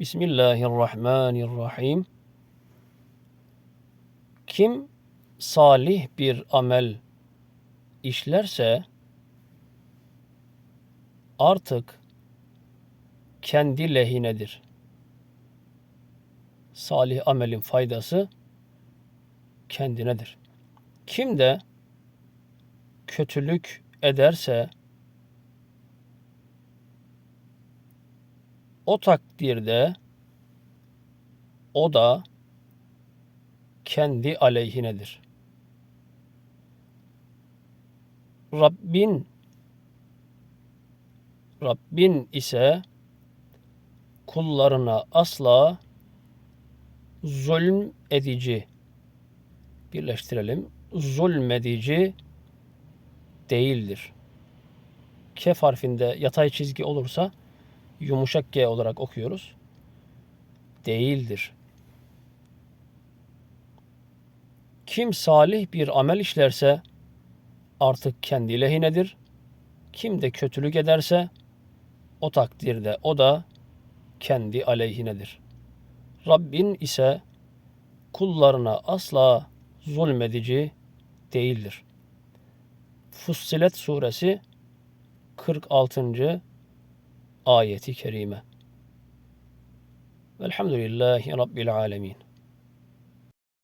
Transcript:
Bismillahirrahmanirrahim. Kim salih bir amel işlerse artık kendi lehinedir. Salih amelin faydası kendinedir. Kim de kötülük ederse o takdirde o da kendi aleyhinedir. Rabbin Rabbin ise kullarına asla zulm edici birleştirelim. Zulmedici değildir. Kef harfinde yatay çizgi olursa yumuşak G olarak okuyoruz. Değildir. Kim salih bir amel işlerse artık kendi lehinedir. Kim de kötülük ederse o takdirde o da kendi aleyhinedir. Rabbin ise kullarına asla zulmedici değildir. Fussilet suresi 46. آية كريمة. والحمد لله رب العالمين.